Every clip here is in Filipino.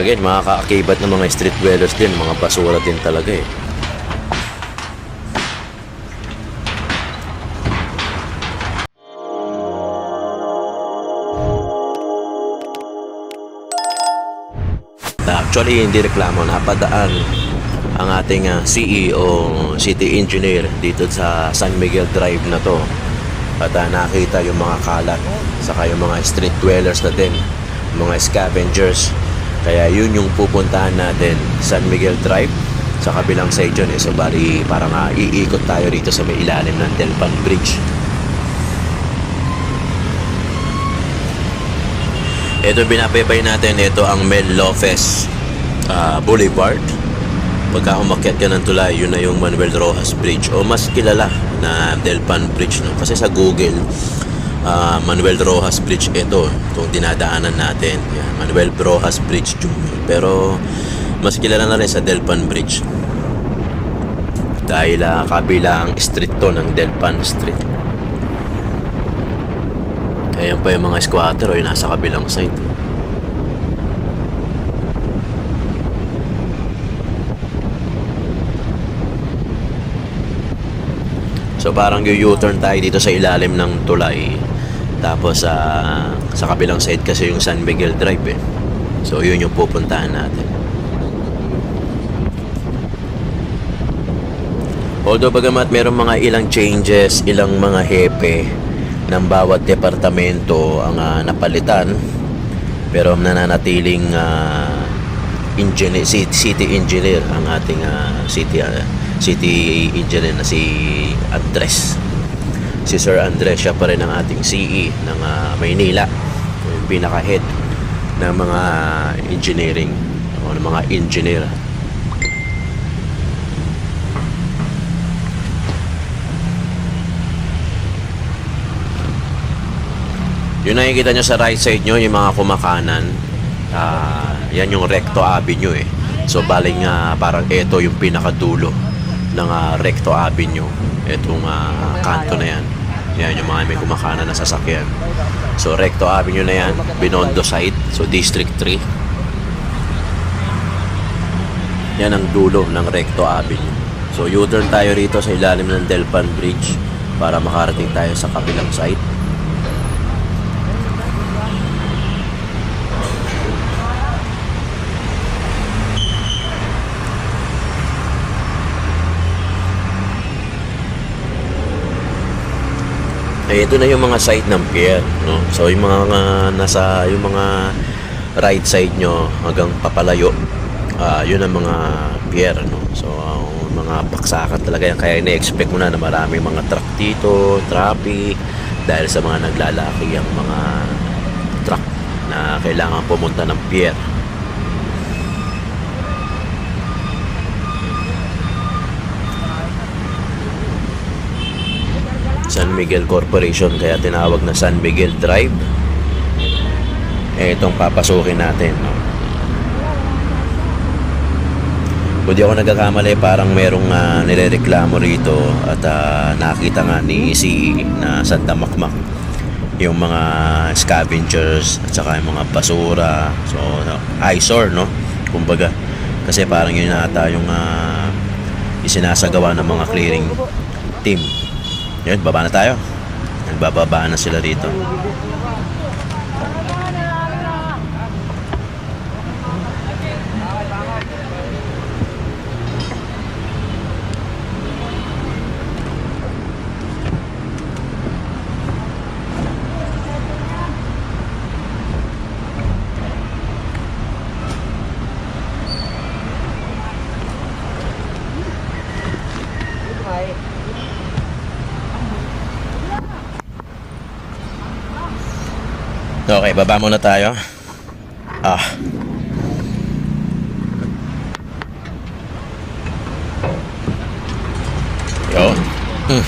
Again, mga kaakibat ng mga street dwellers din, mga basura din talaga eh. Actually, hindi reklamo. Napadaan ang ating ah, CEO, City Engineer dito sa San Miguel Drive na to. At ah, nakita yung mga kalat, saka yung mga street dwellers na din, mga scavengers. Kaya yun yung pupuntahan natin, San Miguel Drive sa kabilang side yun. Eh. So bali, parang ah, iikot tayo rito sa may ilalim ng Delpan Bridge. Ito binabaybay natin, ito ang Mel Lopez ah, Boulevard. Pagka umakyat ka ng tulay, yun na yung Manuel Rojas Bridge o mas kilala na Delpan Bridge. No? Kasi sa Google, ah, Manuel Rojas Bridge ito, itong dinadaanan natin. Yan, Manuel Rojas Bridge Jr. Pero mas kilala na rin sa Delpan Bridge. Dahil uh, kabilang street to ng Delpan Street. Ayan pa yung mga squatter o yung nasa kabilang side. So parang U-turn tayo dito sa ilalim ng tulay. Tapos sa sa kabilang side kasi yung San Miguel Drive eh. So yun yung pupuntahan natin. Although bagamat merong mga ilang changes, ilang mga hepe ng bawat departamento ang ah, napalitan, pero nananatiling uh, engineer, city, engineer ang ating ah, city ah, city engineer na si Andres. Si Sir Andres siya pa rin ang ating CE ng ah, Maynila. Yung pinaka-head ng mga engineering o ng mga engineer. Yung nakikita nyo sa right side nyo, yung mga kumakanan, ah, yan yung Recto Avenue eh. So baling nga parang ito yung pinakadulo ng ah, Recto Avenue. Itong ah, kanto na yan. Yan yung mga may kumakanan na sasakyan. So Recto Avenue na yan, Binondo side, so District 3. Yan ang dulo ng Recto Avenue. So U-turn tayo rito sa ilalim ng Delpan Bridge para makarating tayo sa kabilang side. Eh, ito na yung mga site ng pier, no? So, yung mga, mga nasa, yung mga right side nyo hanggang papalayo, ah yun ang mga pier, no? So, ang mga baksakan talaga yan. Kaya ina-expect mo na na marami mga truck dito, traffic, dahil sa mga naglalaki ang mga truck na kailangan pumunta ng pier. San Miguel Corporation kaya tinawag na San Miguel Drive. Eh itong papasukin natin no? kung di ako nagkakamali parang merong uh, nirereklamo rito at ah, nakita nga ni CE na Santa Makmak yung mga scavengers at saka yung mga basura. So no, eyesore no? Kumbaga kasi parang yun ata yung ah, isinasagawa ng mga clearing team yun, baba na tayo. Nagbababa na sila rito. Okay, baba muna tayo. Ah. Yun. Hmm.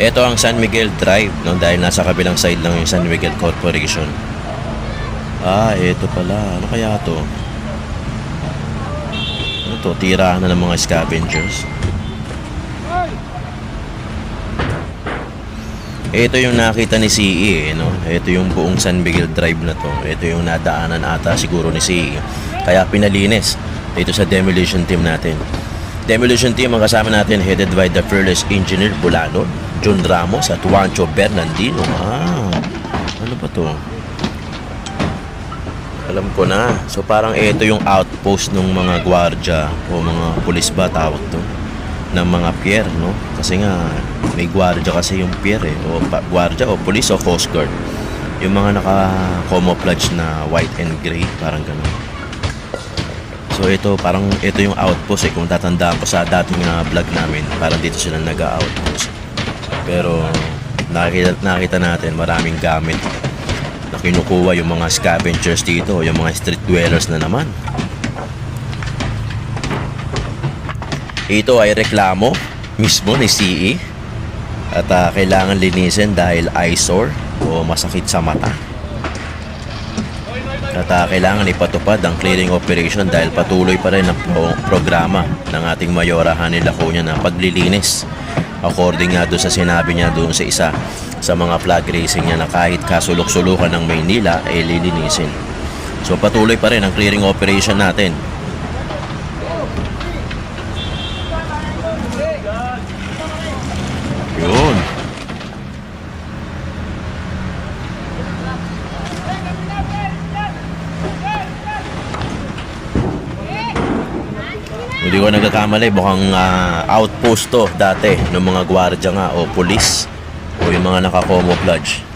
Ito ang San Miguel Drive, no? dahil nasa kabilang side lang yung San Miguel Corporation. Ah, ito pala. Ano kaya to? Ano to? Tirahan na ng mga scavengers. Ito yung nakita ni CE, eh, no? Ito yung buong San Miguel Drive na to. Ito yung nadaanan ata siguro ni CE. Kaya pinalinis dito sa demolition team natin. Demolition team ang kasama natin headed by the fearless engineer Bulano, John Ramos at Juancho Bernardino. Ah, ano ba to? Alam ko na. So parang ito yung outpost ng mga gwardya o mga pulis ba tawag to ng mga pier, no? Kasi nga may gwardya kasi yung pier eh. O pa, gwardya o pulis o coast guard. Yung mga naka-camouflage na white and gray, parang ganun. So ito parang ito yung outpost eh kung tatandaan ko sa dating uh, vlog namin parang dito sila nag-outpost. Pero nakita, nakita natin maraming gamit na kinukuha yung mga scavengers dito, yung mga street dwellers na naman. Ito ay reklamo mismo ni CE at ah, kailangan linisin dahil eyesore o masakit sa mata. At ah, kailangan ipatupad ang clearing operation dahil patuloy pa rin ang pro- programa ng ating Mayora Hanil Laconia na paglilinis. According nga doon sa sinabi niya doon sa isa sa mga flag racing niya na kahit kasulok-sulukan ng Maynila ay lilinisin. So patuloy pa rin ang clearing operation natin. Yun. Hindi ko nagkakamali, mukhang ah, outpost to dati ng mga gwardya nga o pulis o yung mga naka-camouflage.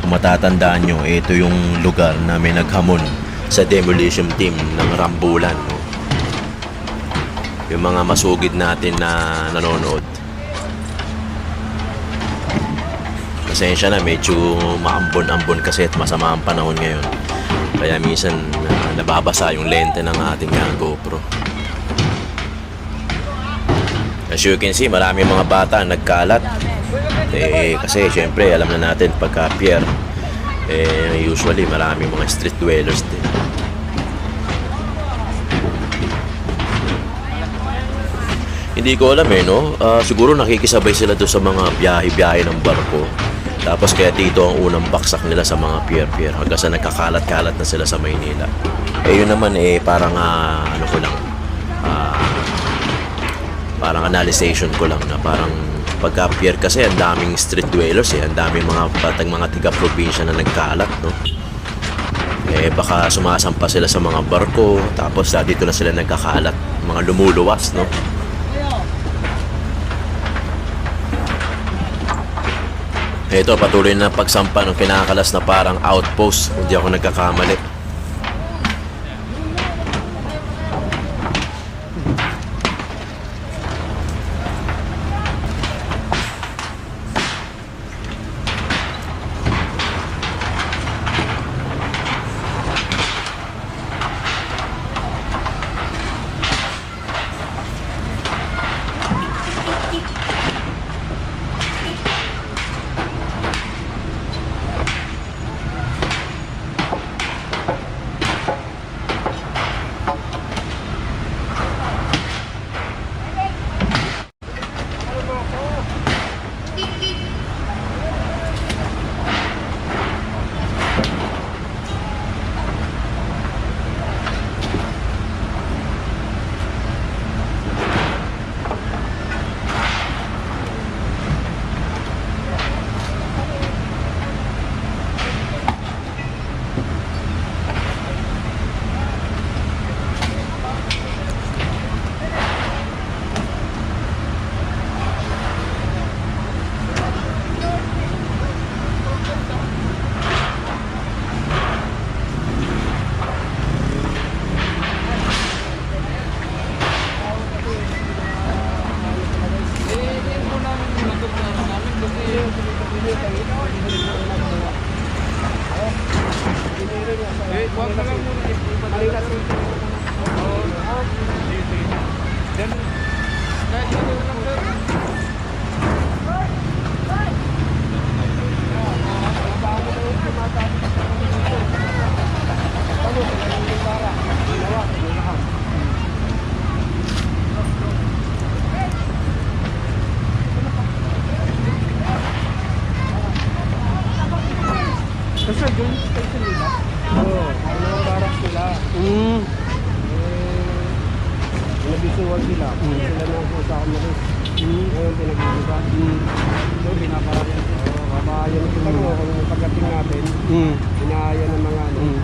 Kung matatandaan nyo, ito yung lugar na may naghamon sa demolition team ng Rambulan. Yung mga masugid natin na nanonood. Pasensya na, medyo maambon-ambon kasi at masama ang panahon ngayon. Kaya minsan ah, nababasa yung lente ng ating ah, GoPro. As you can see, marami mga bata nagkalat. Eh, kasi syempre, alam na natin pagka pier, eh, usually marami mga street dwellers din. Hindi ko alam eh, no? Ah, siguro nakikisabay sila doon sa mga biyahe-biyahe ng barko. Tapos kaya dito ang unang baksak nila sa mga pier-pier hanggang sa nagkakalat-kalat na sila sa Maynila. Eh yun naman eh parang ah, ano ko lang ah, parang analyzation ko lang na parang pagka pier kasi ang daming street dwellers eh, ang daming mga batang mga tiga-probinsya na nagkalat, no? Eh baka sumasampa sila sa mga barko tapos dito na sila nagkakalat, mga lumuluwas, no? Ito, patuloy na pagsampa ng kinakalas na parang outpost. Hindi ako nagkakamali. Eh, huwag na lang muna. Oo. Sige, sige. Then, kahit ano lang, sir. Joint station nila. Oo, ano barak sila. Mm. Eh, nabisual sila. Mm. Sila na po sa kamaris. Mm. Ngayon pinag-iiba. Mm. So, binabarak. Oo, kabayan sila mo. Kung pagdating natin, Mm. inaaya ng mga ano. Mm.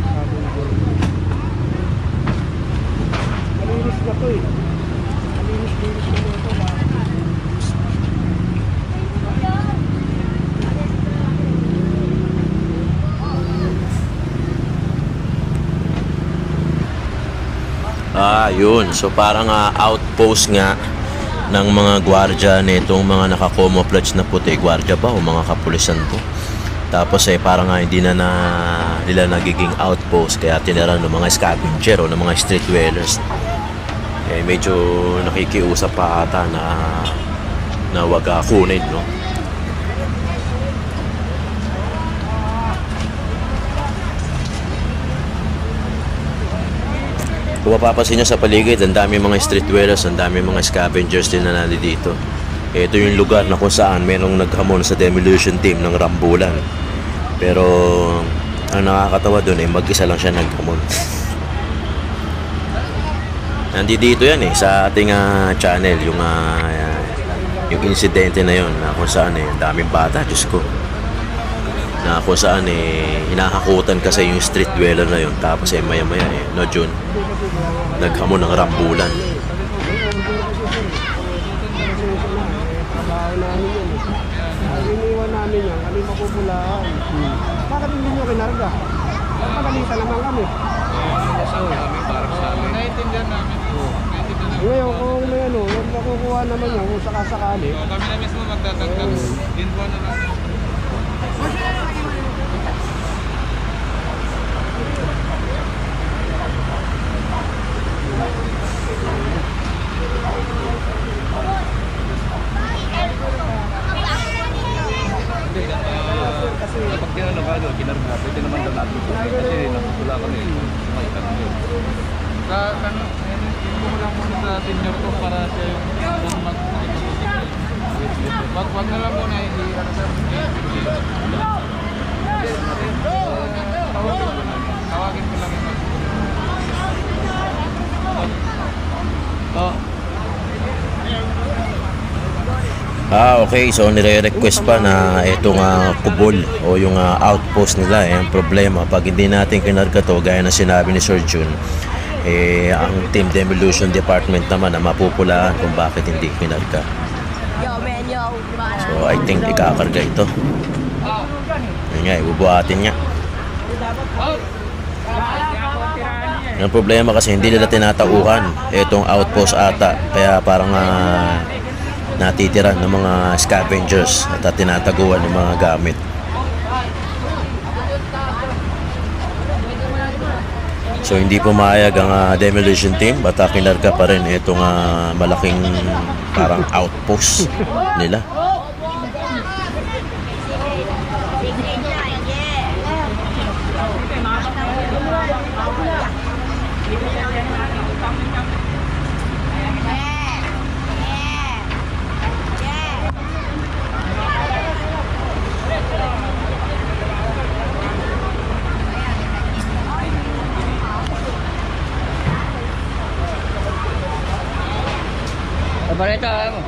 Sabi ko. Malinis na to eh. Malinis-linis na Ah, yun. So parang ah, outpost nga ng mga gwardya nitong mga naka-camouflage na puti. Gwardya ba o mga kapulisan to? Tapos eh parang nga hindi na, na nila nagiging outpost kaya tinira ng mga scavenger o ng mga street dwellers. Eh medyo nakikiusap pa ata na na wag ah, kunin, no? Kung mapapansin nyo sa paligid, ang dami mga street dwellers, ang dami mga scavengers din na nandito. Ito yung lugar na kung saan merong naghamon sa demolition team ng Rambulan. Pero ang nakakatawa doon eh, mag-isa lang siya naghamon. Nandito yan eh, sa ating ah, channel, yung, ah, yung insidente na yon na kung saan eh, daming bata, Diyos ko na kung saan eh hinahakutan kasi yung street dweller na yun tapos eh maya maya eh no June naghamon ng rambulan eh. Iniwan namin yan, kami mapupulaan. Bakit hindi nyo kinarga? Pagalitan naman kami. Naiintindihan namin. Ngayon, kung may ano, yung makukuha naman yan, kung sakasakali, Kami na mismo magdadagdag. Inbuan na lang. Okay. Oh, ah okay. So nire-request pa na itong ah, kubol o yung ah, outpost nila eh ang problema. Pag hindi natin kinarga to gaya na sinabi ni Sir Jun eh ang team demolition department naman na mapupulaan kung bakit hindi kinarga. So I think ikakarga ito. Yun nga ibubuhatin nga Ang problema kasi hindi nila tinatauhan itong outpost ata kaya parang ah, natitira ng mga scavengers at tinataguan ng mga gamit. So hindi pumayag ang ah, demolition team at uh, kinarga pa rin itong ah, malaking parang outpost nila. Kabareta, ano?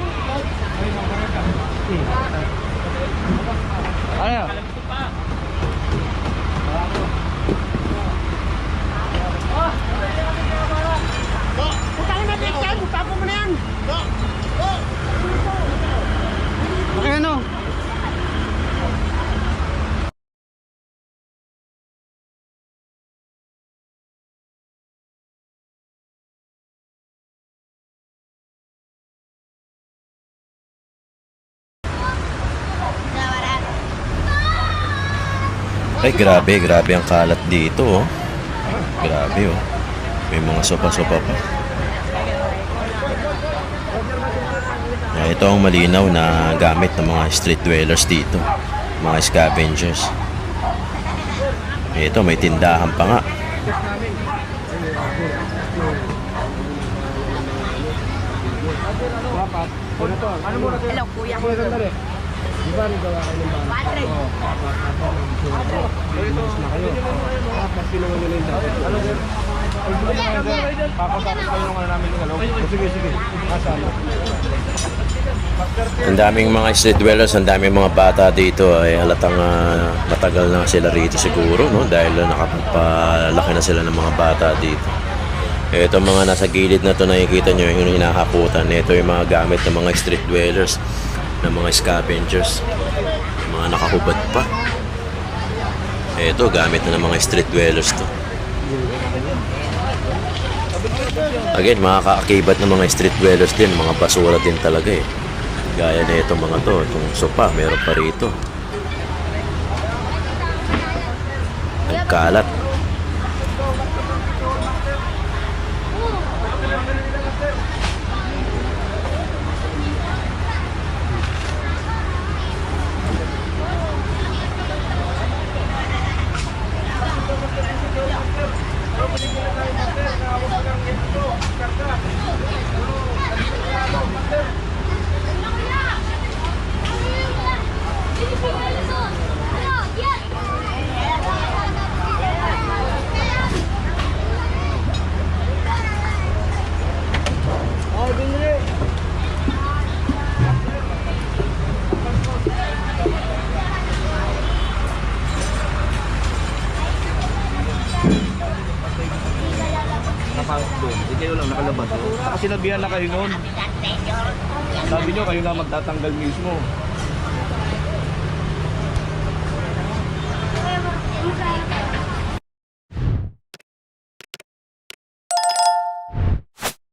Ay grabe, grabe ang kalat dito oh. Grabe oh. May mga sopa-sopa pa. Ah, ito ang malinaw na gamit ng mga street dwellers dito. Mga scavengers. Ito, may tindahan pa nga. ano? Hello, kuya. Di ba nagawa kayo ng bahay? Patrick. Oo. Tapos na kayo. Tapos sinuwan nyo na yung dapat. Ano sir? Papasapos kayo nung ano namin yung ano? O, Sige, sige. Kasama. Ang daming mga street dwellers, ang daming mga bata dito ay halatang ah, matagal na sila rito siguro no dahil nakapagpalaki na sila ng mga bata dito. Ito mga nasa gilid na to nakikita nyo yung hinahaputan. Ito yung mga gamit ng mga street dwellers, ng mga scavengers. Mga nakahubad pa. Ito gamit na ng mga street dwellers to. Again, mga kaakibat ng mga street dwellers din, mga basura din talaga eh. Gaya na itong mga to, itong sopa, meron pa rito. Ang. Napasok doon. Hindi kayo lang nakalabas. Oh. Saka sinabihan na kayo noon. Sabi nyo, kayo na magtatanggal mismo.